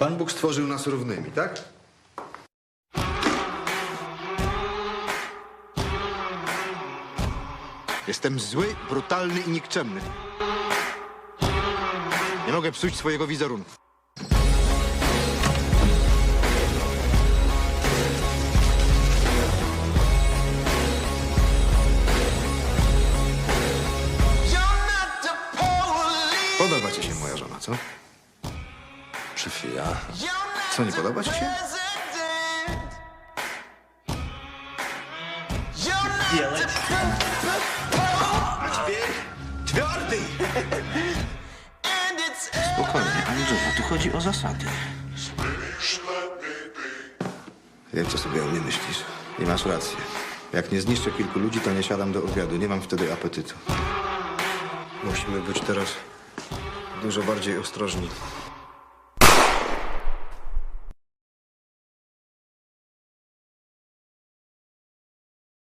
Pan Bóg stworzył nas równymi, tak? Jestem zły, brutalny i nikczemny. Nie mogę psuć swojego wizerunku. Podoba ci się moja żona, co? Ja... Co, nie podoba ci się? Spokojnie, Andrzeju, tu chodzi o zasady. Wiem, co sobie o mnie myślisz. I masz rację. Jak nie zniszczę kilku ludzi, to nie siadam do obiadu. Nie mam wtedy apetytu. Musimy być teraz dużo bardziej ostrożni.